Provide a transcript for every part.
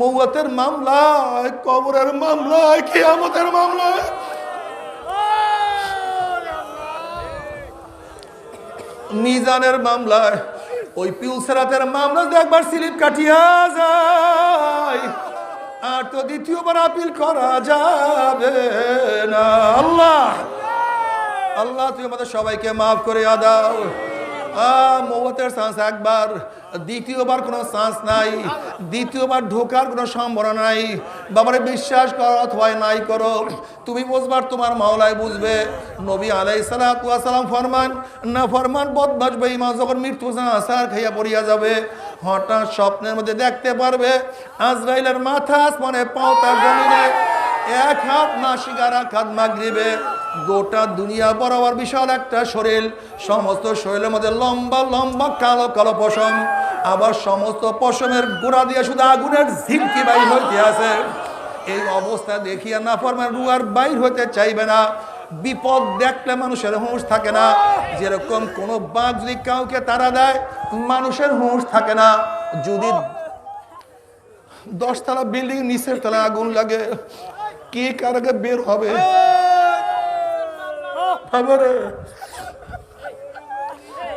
মৌয়াতের মামলায় কবরের মামলায় কিয়ামতের মামলায় মিজানের মামলায় ওই পিউসেরাতের মামলা একবার স্লিপ কাটিয়া যায়, আর তো দ্বিতীয়বার আপিল করা যাবে না। আল্লাহ আল্লাহ তুই আমাদের সবাইকে মাফ করে দাও। মৌতের চান্স একবার, দ্বিতীয়বার কোনো চান্স নাই, দ্বিতীয়বার ঢোকার কোনো সম্ভাবনা নাই। বাবারে বিশ্বাস করো অথবা নাই করো। তুমি বুঝবার তোমার মাওলায় বুঝবে। নবী আলাই সালাম ফরমান, না ফরমান বদমাস বেঈমা যখন মৃত্যু আসার খাইয়া পড়িয়া যাবে। হঠাৎ স্বপ্নের মধ্যে দেখতে পারবে, আজরাইলের মাথা আসমানে পাও তার জমিনে। এক হাত নাসিকার এক হাত মাগরিবে। গোটা দুনিয়া বরাবর বিশাল একটা শরীর, সমস্ত শরীরের মধ্যে লম্বা লম্বা, কালো কালো পশম। আবার সমস্ত পশমের গোড়া দিয়ে শুধু আগুনের ঝিলকি বাইর হইতে আছে। এই অবস্থা দেখিয়া না ফরমান রুয়ার বাইর হইতে চাইবে না। বিপদ দেখলে মানুষের হুঁশ থাকে না। যেরকম কোনো বাঘ যদি কাউকে তারা দেয়, মানুষের হুঁশ থাকে না। যদি দশতলা বিল্ডিং নিচের তলায় আগুন লাগে, কে কার বের হবে?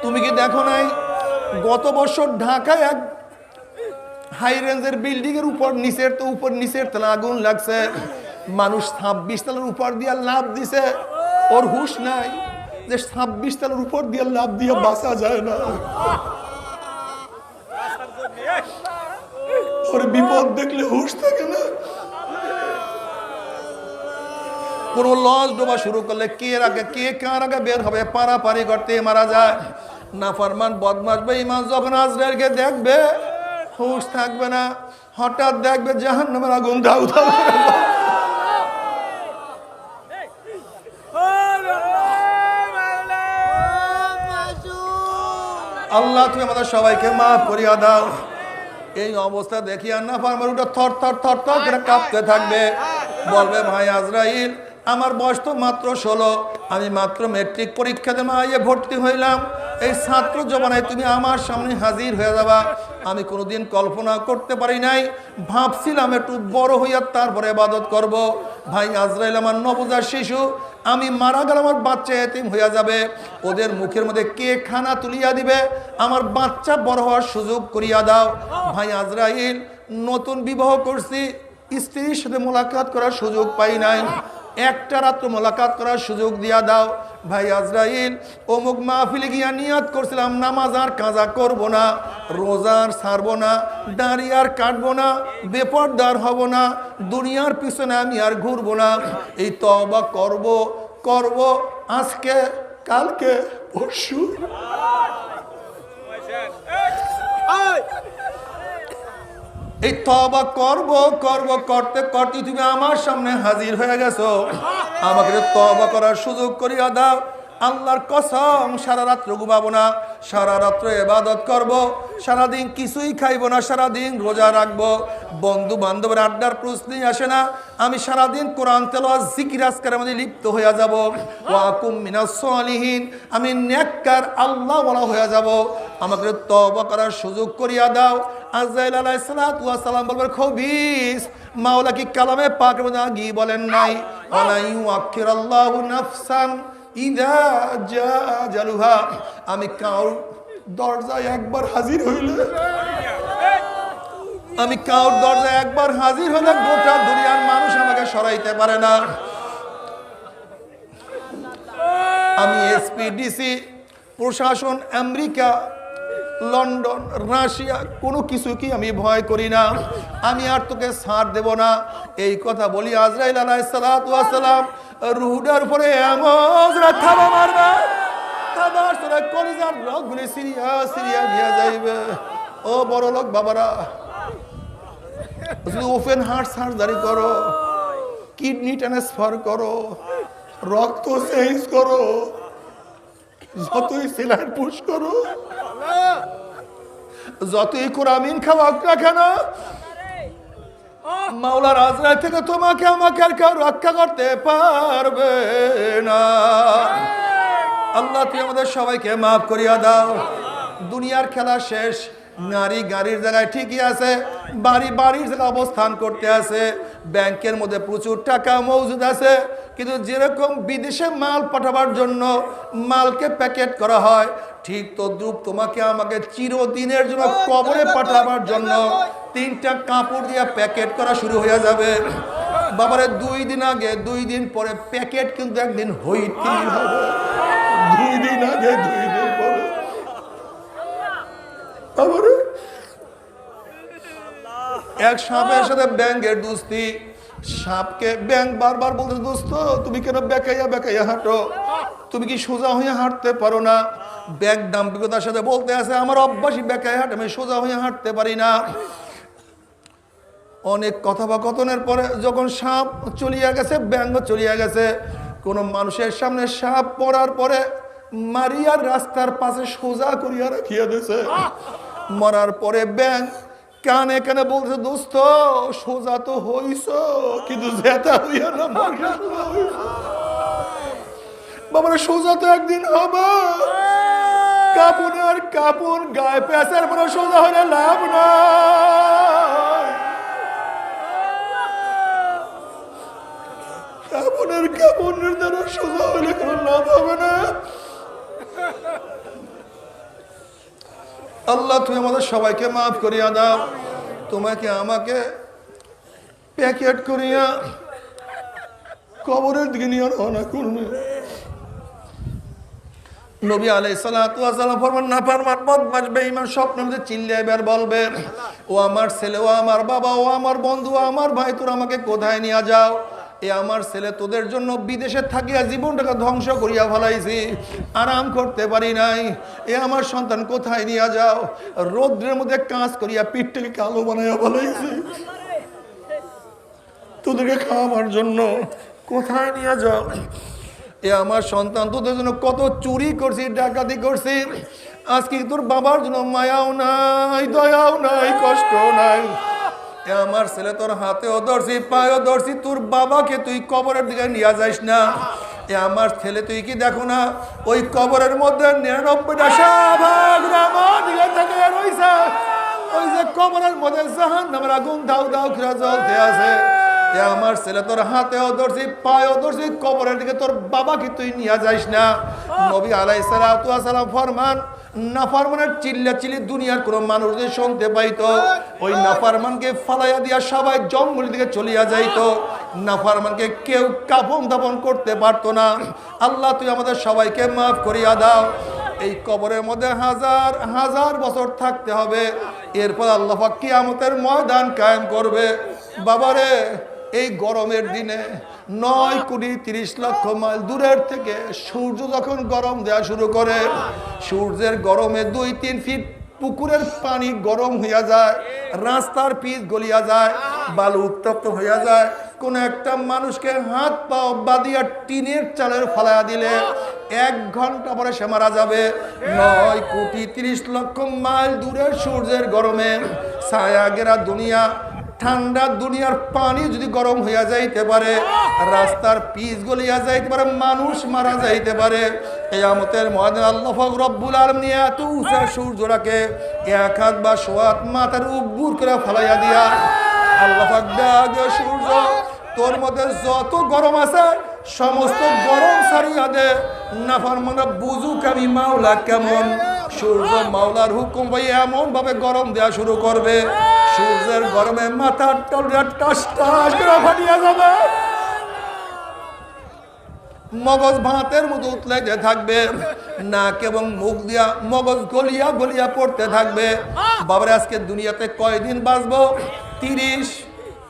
তুমি কি দেখো নাই? গত বছর ঢাকায় এক হাই রেঞ্জের বিল্ডিং এর উপর নিচের তো উপর নিচের তলা আগুন লাগছে। মানুষ ছাব্বিশ তলার উপর দিয়ে লাভ দিছে। ওর হুশ নাই যে ছাব্বিশ তলার উপর দিয়ে লাভ দিয়ে বাঁচা যায় না। ওর বিপদ দেখলে হুশ থাকে না। কোন লঞ্চ ডোবা শুরু করলে কে আগে, কে কার আগে বের হবে? পারাপারি করতে মারা যায়। না ফরমান বদমাস বেঈমান যখন আজরাইলকে দেখবে, হুঁশ থাকবে না। হঠাৎ দেখবে জাহান নামের আগুন দাউ আল্লাহ, তুমি আমাদের সবাইকে মাফ করিয়া দাও। এই অবস্থা দেখি আর না ফার্মার ওটা থর থর থর থর করে কাঁপতে থাকবে। বলবে, ভাই আজরাইল আমার বয়স তো মাত্র ষোলো। আমি মাত্র মেট্রিক পরীক্ষাতে মাইয়ে ভর্তি হইলাম। এই ছাত্র জমানায় তুমি আমার সামনে হাজির হয়ে যাবা। আমি কোনোদিন কল্পনা করতে পারি নাই। ভাবছিলাম একটু বড় হইয়া তারপরে আবাদত করব। ভাই আজরাইল আমার নবজার শিশু, আমি মারা গেলে আমার বাচ্চা এতিম হইয়া যাবে। ওদের মুখের মধ্যে কে খানা তুলিয়া দিবে? আমার বাচ্চা বড় হওয়ার সুযোগ করিয়া দাও। ভাই আজরাইল, নতুন বিবাহ করছি। স্ত্রীর সাথে মোলাকাত করার সুযোগ পাই নাই। একটা রাত্র মোলাকাত করার সুযোগ দিয়া দাও। ভাই আজরাইল, অমুক মাহফিলে গিয়া নিয়াত করছিলাম, নামাজ আর কাজা করব না রোজার ছাড়বো না, দাঁড়ি আর কাটবো না, বেপরদার হব না, দুনিয়ার পিছনে আমি আর ঘুরবো না। এই তবা করব করব আজকে, কালকে, পরশু। এই তবা করব করব, করতে করতে তুমি আমার সামনে হাজির হয়ে গেছো। আমাকে তবা করার সুযোগ করিয়া দাও। আল্লাহর কসম, সারা রাত্র ঘুমাবো না, সারা রাত্র এবাদত করব, সারাদিন কিছুই খাইবো না, সারাদিন রোজা রাখব। বন্ধু বান্ধবের আড্ডার প্রশ্নই আসে না, আমি সারাদিন কোরআন তেলোয়া জিকির আজকার মধ্যে লিপ্ত হইয়া যাব। ওয়াকুম মিনাস সালিহিন, আমি নেককার আল্লাহ বলা হইয়া যাব। আমাকে তবা করার সুযোগ করিয়া দাও। মাওলা কি কালামে পাক মধ্যে আগি বলেন নাই? ইউআখিরাল্লাহু নাফসান জালুহা। আমি কাউর দরজায় একবার হাজির হইলে আমি কাউর দরজায় একবার হাজির হলে গোটা দুনিয়ার মানুষ আমাকে সরাইতে পারে না। আমি এসপিডিসি, প্রশাসন, আমেরিকা লন্ডন, রাশিয়া, কোনো কিছু কি আমি ভয় করি না। আমি আর তোকে ছাড় দেব না। এই কথা বলি আজরাইল আলাইসালাম রুহুডার উপরে এমন থাবা সিরিয়া সিরিয়া যাইবে। ও বাবারা ওপেন করো, কিডনি ট্রান্সফার করো, রক্ত চেঞ্জ করো। যতই সেলাইন পুশ করো যতই কোরআমিন খাওয়াক না কেন মাওলার আজরায় থেকে তোমাকে আমাকে আর কেউ রক্ষা করতে পারবে না। আল্লাহ, তুই আমাদের সবাইকে মাফ করিয়া দাও। দুনিয়ার খেলা শেষ। নারী গাড়ির জায়গায় ঠিকই আছে, বাড়ি, বাড়ির জায়গায় অবস্থান করতে আছে, ব্যাংকের মধ্যে প্রচুর টাকা মজুদ আছে, কিন্তু যেরকম বিদেশে মাল পাঠাবার জন্য মালকে প্যাকেট করা হয়, ঠিক তো তদ্রুপ তোমাকে আমাকে চিরদিনের জন্য কবরে পাঠাবার জন্য তিনটা কাপড় দিয়ে প্যাকেট করা শুরু হয়ে যাবে। বাবারে, দুই দিন আগে, দুই দিন পরে প্যাকেট কিন্তু একদিন হইতেই হবে। দুই দিন আগে, দুই এক সাপের সাথে ব্যাংকের দুস্তি। সাপকে ব্যাংক বারবার বলতে দোস্ত, তুমি কেন বেকাইয়া বেকাইয়া হাঁটো? তুমি কি সোজা হয়ে হাঁটতে পারো না? ব্যাংক দাম্পিকতার সাথে বলতে আছে, আমার অভ্যাসই বেকায় হাঁটে, আমি সোজা হয়ে হাঁটতে পারি না। অনেক কথোপকথনের পরে যখন সাপ চলিয়া গেছে ব্যাঙ্গ চলিয়া গেছে, কোন মানুষের সামনে সাপ পড়ার পরে মারিয়ার রাস্তার পাশে সোজা করিয়া রাখিয়া দিয়েছে। মরার পরে ব্যাংক কানে কানে বলছে, দোস্ত, সোজা তো হইছ, কিন্তু না। বাবারে, সোজা তো একদিন হবে। কাপুন আর কাপুন গায়ে পেঁচার পরে সোজা হলে লাভ নাই। কাপড়ের কাপড়ের দ্বারা সোজা হলে কোনো লাভ হবে না। আল্লাহ, তুমি আমাদের সবাইকে মাফ করিয়া দাও। তোমাকে আমাকে প্যাকেট করিয়া কবরের দিকে নিয়ে রওনা করবে নবী আলাই সালাম ফরমান, না পারমান বদমাস বেঈমান, স্বপ্ন চিল্লে এবার বলবে, ও আমার ছেলে, ও আমার বাবা, ও আমার বন্ধু আমার ভাই, তোর আমাকে কোথায় নিয়ে যাও? এ আমার ছেলে তোদের জন্য বিদেশে থাকিয়া জীবনটাকে ধ্বংস করিয়া ফেলাইছি। আরাম করতে পারি নাই। এ আমার সন্তান কোথায় নিয়ে যাও? রৌদ্রের মধ্যে কাজ করিয়া পিঠটাকে কালো বানাইয়া ফেলাইছি। তোদেরকে খাওয়াবার জন্য কোথায় নিয়ে যাও? এ আমার সন্তান তোদের জন্য কত চুরি করছি, ডাকাতি করছি। আজকে তোর বাবার জন্য মায়াও নাই, দয়াও নাই, কষ্ট নাই। এ আমার ছেলে তোর হাতেও ধরছি, পায়েও ধরছি, তোর বাবাকে তুই কবরের দিকে নিয়ে যাইস না। এ আমার ছেলে তুই কি দেখো না, ওই কবরের মধ্যে নিরানব্বইটা তাকিয়ে রইছে। ওই যে কবরের মধ্যে জাহান নামের আগুন দাউ দাউ করে জ্বলতে আছে। এ আমার ছেলে তোর হাতেও ধরছি, পায়েও ধরছি, কবরের দিকে তোর বাবাকে তুই নিয়ে যাইস না। নবী আলাই সালাম ফরমান নাফারমানের চিল্লা চিল্লি দুনিয়ার কোনো মানুষ যদি শুনতে পাইতো, ওই নাফারমানকে ফালাইয়া দিয়া সবাই জঙ্গলের দিকে চলিয়া যাইতো। নাফারমানকে কেউ কাপন দাপন করতে পারতো না। আল্লাহ, তুই আমাদের সবাইকে মাফ করিয়া দাও। এই কবরের মধ্যে হাজার হাজার বছর থাকতে হবে। এরপর আল্লাহ কিয়ামতের ময়দান কায়েম করবে। বাবারে এই গরমের দিনে নয় কোটি তিরিশ লক্ষ মাইল দূরের থেকে সূর্য যখন গরম দেওয়া শুরু করে, সূর্যের গরমে দুই, তিন ফিট পুকুরের পানি গরম হইয়া যায়, রাস্তার পিচ গলিয়া যায়, বালু উত্তপ্ত হইয়া যায়। কোন একটা মানুষকে হাত পাও বাদিয়া টিনের চালের ফালাইয়া দিলে এক ঘণ্টা পরে সে মারা যাবে। নয় কোটি তিরিশ লক্ষ মাইল দূরের সূর্যের গরমে ছায়া গেরা দুনিয়া ঠান্ডা দুনিয়ার পানি যদি গরম হইয়া যাইতে পারে, রাস্তার পিচ গলিয়া যাইতে পারে, মানুষ মারা যাইতে পারে, কেয়ামতের ময়দান আল্লাহ রব্বুল আলম নিয়ে এত উঁচা সূর্যটাকে এক হাত বা সোয়াত মাথার উব্বুর করে ফেলাইয়া দিয়া, আল্লাহ সূর্য, তোর মধ্যে যত গরম আছে, সমস্ত গরম সারিয়া দে, নাফার মানে বুঝুক আমি মাওলা কেমন। সূর্য মাওলার হুকুম ভাই এমন ভাবে গরম দেওয়া শুরু করবে। সূর্যের গরমে মাথার টলটা টাস টাস করে যাবে। মগজ ভাতের মতো উতলাইতে থাকবে। নাক এবং মুখ দিয়া মগজ গলিয়া গলিয়া পড়তে থাকবে। বাবার, আজকে দুনিয়াতে কয়দিন বাঁচবো? তিরিশ,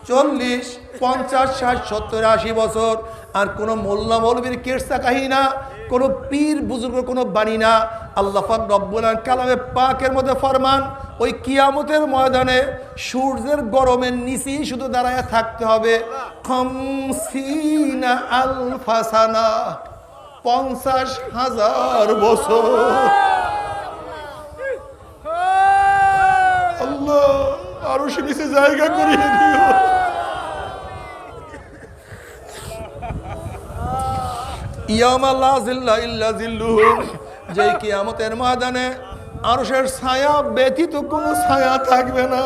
চল্লিশ, পঞ্চাশ, ষাট, সত্তর, আশি বছর। আর কোনো মোল্লা মৌলবীর কেরসা কাহিনী, কোনো পীর বুজুর্গ কোনো বাণী না। আল্লাহ পাক রব্বুল কালামে পাকের মধ্যে ফরমান, ওই কিয়ামতের ময়দানে সূর্যের গরমের নিচেই শুধু দাঁড়ায় থাকতে হবে। খমসিনা আলফাসানা পঞ্চাশ হাজার বছর। আল্লাহ জায়গা করিয়ে দিও। ইয়ামা জিল্লা ইল্লা জিল্লুহু। যেই কিয়ামতের ময়দানে আরশের ছায়া ব্যতীত কোনো ছায়া থাকবে না।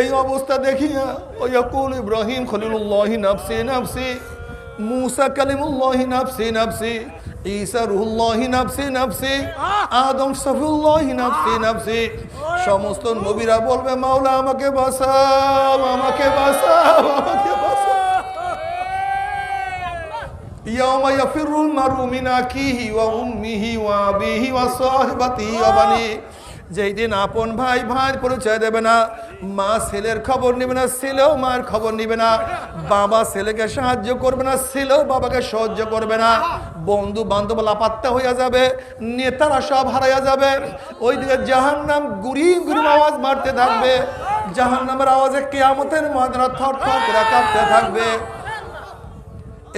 এই অবস্থা দেখিয়া ওই কুল ইব্রাহিম খলিলুল্লাহি নাফসি নাফসি, মুসা কালিমুল্লাহি নাফসি নাফসি, ঈসা রুহুল্লাহি নাফসি নাফসি, আদম সফুল্লাহি নাফসি নাফসি। সমস্ত নবীরা বলবে, মাওলা আমাকে বাঁচাও আমাকে বাঁচাও, আমাকে বাঁচাও يوم يفر المرء من أخيه وأمه وأبيه وصاحبته وبنيه যেই দিন আপন ভাই ভাই পরিচয় দেবে না মা ছেলের খবর নেবে না ছেলেও মায়ের খবর নেবে না বাবা ছেলেকে সাহায্য করবে না ছেলেও বাবাকে সাহায্য করবে না বন্ধু বান্ধব লাপাত্তা হইয়া যাবে নেতারা সব হারাইয়া যাবে ওইদিকে জাহান নাম গুড়ি গুড়ি আওয়াজ মারতে থাকবে জাহান নামের আওয়াজে কেয়ামতের ময়দানা থর থর করে কাঁপতে থাকবে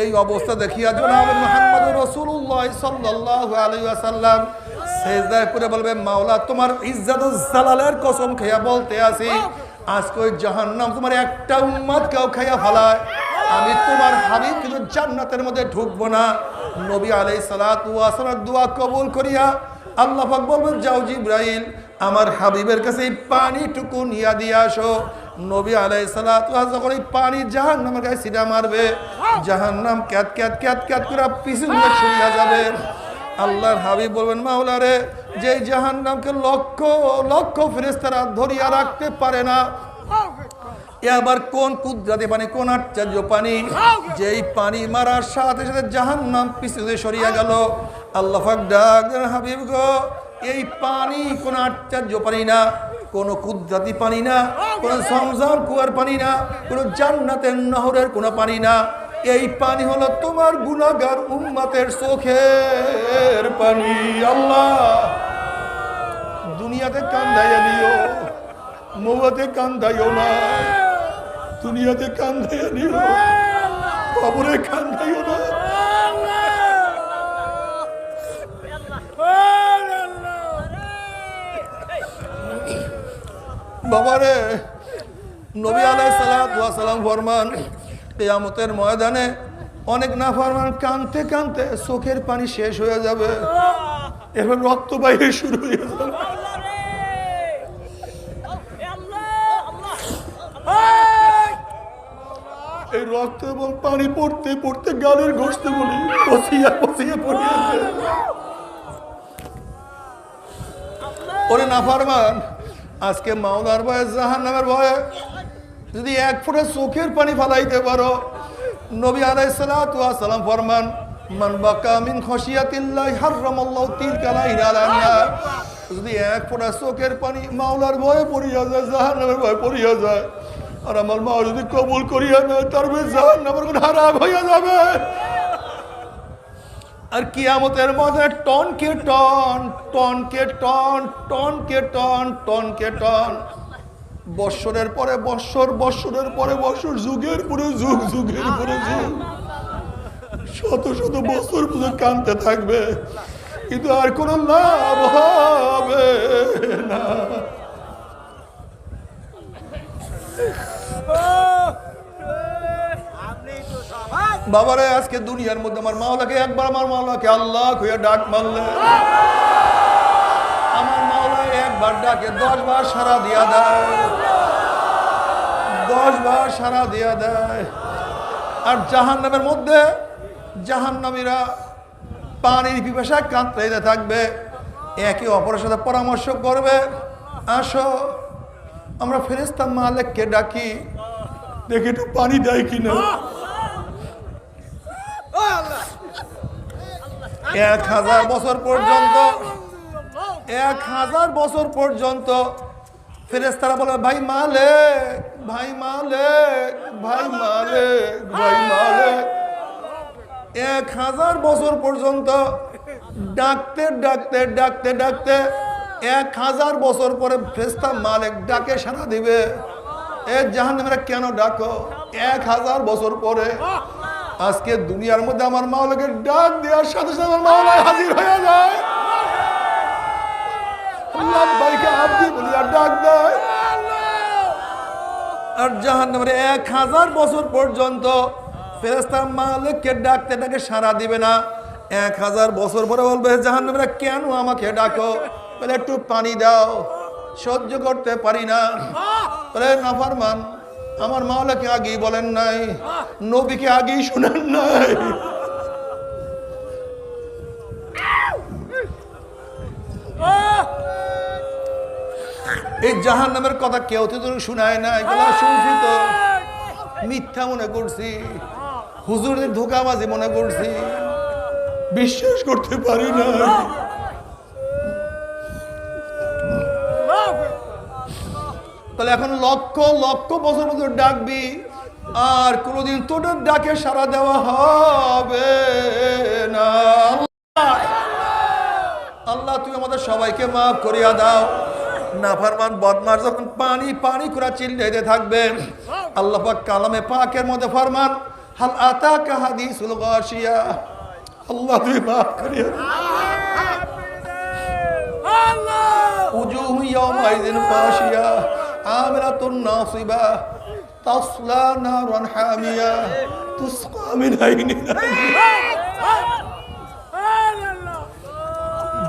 এই অবস্থা দেখিয়া জনাব মোহাম্মদ রসুল্লাহ আলাইহি সেজদায় করে বলবে, মাওলা, তোমার ইজ্জত জালালের কসম খেয়া বলতে আসি আজকে ওই জাহান্নাম তোমার একটা উম্মত কেউ খাইয়া ফেলায়। আমি তোমার হাবিব, কিন্তু জান্নাতের মধ্যে ঢুকবো না। নবী আলাই সালাতু ওয়াসালাম দোয়া কবুল করিয়া আল্লাহ বলবেন, যাও জিব্রাইল, আমার হাবিবের কাছে এই পানিটুকু নিয়া দিয়ে আসো। নবী আলাই সালাত যখন এই পানি জাহান নামের গায়ে সিটা মারবে জাহান নাম ক্যাত ক্যাত ক্যাত ক্যাত করে পিছনে সরিয়া যাবে। আল্লাহর হাবিব বলবেন, মাওলারে যে জাহান নামকে লক্ষ লক্ষ ফেরেস্তারা ধরিয়া রাখতে পারে না, এ আবার কোন কুদরাতি পানি, কোন আশ্চর্য পানি? যেই পানি মারার সাথে সাথে জাহান নাম পিছনে সরিয়া গেল। আল্লাহ ডাক হাবিব গো, এই পানি কোন আশ্চর্য পানি না কোন কুদরাতি পানি না, কোন সমজাম কুয়ার পানি না, কোন জান্নাতের নহরের কোন পানি না। এই পানি হলো তোমার গুনাগার উম্মাতের চোখের পানি, আল্লাহ। দুনিয়াতে কান্দাইয়া নিও, মৌয়াতে কান্দাইও না, দুনিয়াতে কান্দাইয়া নিও, কবরে কান্দাইও না বাবারে। নবী আলাই সালাম ফরমান, কেয়ামতের ময়দানে অনেক না ফরমান কানতে কানতে চোখের পানি শেষ হয়ে যাবে। এবার রক্ত বাইরে শুরু হয়ে যাবে। এই রক্ত এবং পানি পড়তে পড়তে গালের ঘষতে বলি, পচিয়া পচিয়া পড়িয়েছে ওরে নাফারমান আজকে মাওলার ভয়ে জাহান নামের ভয়ে যদি এক ফোঁটা চোখের পানি ফালাইতে পারো, নবী আলাইসালাম ফরমান, মান বাকা মিন খসিয়াতিল্লাহ হাররামাল্লাহু তিলকা আলান্না যদি এক ফোঁটা চোখের পানি মাওলার ভয়ে পড়িয়া যায় জাহান নামের ভয়ে পড়িয়া যায়, আর আমার মা যদি কবুল করিয়া নেয়, তার জাহান নামের কোন হারাম হইয়া যাবে। আর কিয়ামতের মধ্যে টন কে টন টন কে টন টন কে টন টন কে টন। বৎসরের পরে বৎসর, বৎসরের পরে বৎসর, যুগের পরে যুগ, যুগের পরে যুগ। শত শত বছর পুজো কানতে থাকবে, কিন্তু আর কোনো লাভ হবে না। বাবারে, আজকে দুনিয়ার মধ্যে আমার মাওলাকে একবার আমার মাওলাকে আল্লাহ কইয়া ডাক মারলে। আমার মাওলা একবার ডাকে, দশ বার সারা দিয়া দেয়। দশ বার সারা দিয়া দেয়। আর জাহান নামের মধ্যে জাহান নামীরা পানির পিপাসায় কাঁদতে থাকবে, একে অপরের সাথে পরামর্শ করবে। আসো, আমরা ফেরেস্তা মালিককে ডাকি, দেখি একটু পানি দেয় কিনা। এক হাজার বছর পর্যন্ত, এক হাজার বছর পর্যন্ত ফেরেস্তারা বলে, ভাই মালে ভাই মালে ভাই মালে ভাই মালে এক হাজার বছর পর্যন্ত ডাকতে ডাকতে ডাকতে ডাকতে এক হাজার বছর পরে ফেরেস্তা মালিক ডাকে সারা দিবে। এ জাহান কেন ডাকো? এক হাজার বছর পরে আজকে দুনিয়ার মধ্যে আমার মা মাওলাকে ডাক দেওয়ার সাথে সাথে আমার মাওলা হাজির হয়ে যায়। বলিয়া ডাক দেয়। আর জাহান নামের এক হাজার বছর পর্যন্ত ফেরেস্তা মালিককে ডাকতে ডাকে সারা দিবে না। এক হাজার বছর পরে বলবে, জাহান্নামীরা কেন আমাকে ডাকো? বলে, একটু পানি দাও, সহ্য করতে পারি না। বলে নাফারমান আমার মাওলাকে আগেই বলেন নাই, নবীকে আগেই শোনেন নাই। এই জাহান নামের কথা কেউ তো শোনায় না এগুলো শুনছি তো। মিথ্যা মনে করছি, হুজুরের ধোকাবাজি মনে করছি। বিশ্বাস করতে পারি না তাহলে এখন লক্ষ লক্ষ বছর বছর ডাকবি আর কোনোদিন তোদের ডাকে সারা দেওয়া হবে না। আল্লাহ! তুই আমাদের সবাইকে মাফ করিয়া দাও। নাফারমান বদমার যখন পানি পানি করে চিল্লাইতে থাকবে আল্লাহ পাক কালামে পাকের মধ্যে ফরমান হাল আতাকা হাদিসুল গাশিয়া। আল্লাহ তুই মাফ করিয়া উজুহু ইয়াউমাইযিন ফাশিয়া। আমিরাতুন নাসিবা, তাসলা নারান হামিয়া, তুসকা মিন আইনিন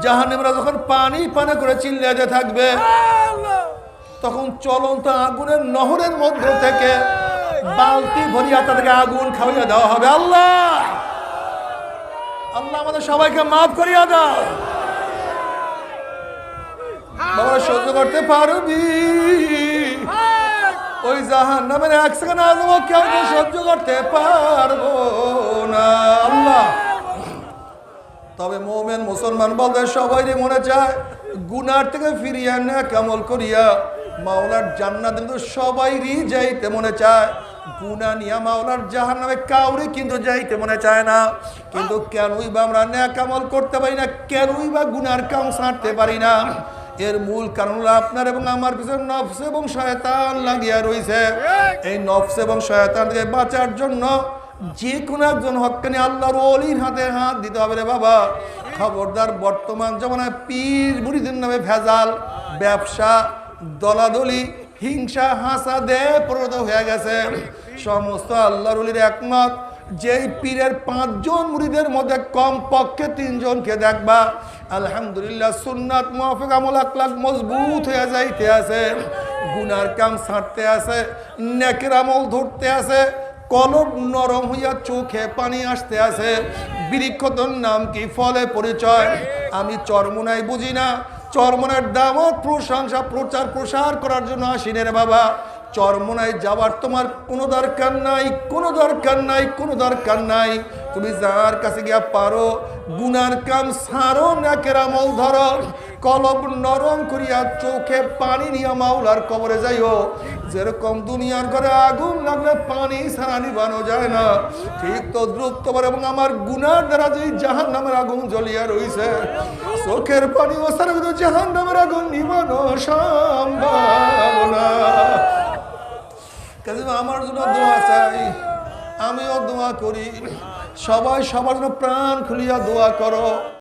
জাহান্নামীরা যখন পানি পানি করে চিল্লাতে থাকবে, তখন চলন্ত আগুনের নহরের মধ্য থেকে বালতি ভরিয়া তাদেরকে আগুন খাওয়াইয়া দেওয়া হবে। আল্লাহ! আল্লাহ আমাদের সবাইকে মাফ করিয়া দাও। বাবা সহ্য করতে পারবি ওই জাহান নামের এক সেকেন্ড আসব কেউ সহ্য করতে পারব না। আল্লাহ। তবে মোমেন মুসলমান বলতে সবাই মনে চায় গুনার থেকে ফিরিয়া না কামল করিয়া মাওলার জান্নাত কিন্তু সবাইরই যাইতে মনে চায়। গুনা নিয়া মাওলার জাহান নামে কাউরে কিন্তু যাইতে মনে চায় না। কিন্তু কেনই বা আমরা ন্যাকামল করতে পারি না কেনই বা গুনার কাম ছাড়তে পারি না। এর মূল কারণ হলো আপনার এবং আমার পিছনে নফস এবং শয়তান লাগিয়া রয়েছে এই নফস এবং শয়তান থেকে বাঁচার জন্য যে কোনো একজন হকানি আল্লাহর অলির হাতে হাত দিতে হবে রে বাবা। খবরদার বর্তমান জমানায় পীর মুড়িদের নামে ভেজাল ব্যবসা দলাদলি হিংসা হাসা দে পরিণত হয়ে গেছে। সমস্ত আল্লাহর অলির একমত। যেই পীরের পাঁচজন মুড়িদের মধ্যে কম পক্ষে তিনজনকে দেখবা। আলহামদুলিল্লাহ, সুন্নাত মুআফিক আমল আকলাক মজবুত হয়ে যাইতে আছে। গুনার কাম ছাড়তে আছে, নেকের আমল ধরতে আছে, কলব নরম হইয়া চোখে পানি আসতে আছে। বৃক্ষতর নাম কি? ফলে পরিচয়। আমি চরমোনাই বুঝি না। চরমোনার দামত প্রশংসা প্রচার প্রসার করার জন্য আসিনে রে বাবা। চরমোনায় যাওয়ার তোমার কোনো দরকার নাই, কোনো দরকার নাই, কোনো দরকার নাই। তুমি যার কাছে গিয়া পারো, গুনার কাম সারো না কেরামল ধরো। কলব নরম করিয়া চোখে পানি নিয়া মাওলার কবরে যাইও। যেরকম দুনিয়ার ঘরে আগুন লাগলে পানি সারা নিবানো যায় না। ঠিক তো দ্রুত তোমার এবং আমার গুনার দ্বারা যে জাহান নামের আগুন জ্বলিয়া রইছে, চোখের পানি ও সারা জাহান নামের আগুন নিবানো সম্ভব না। কাজে আমার জন্য দোয়া চাই। আমিও দোয়া করি। সবাই সবার জন্য প্রাণ খুলিয়া দোয়া করো।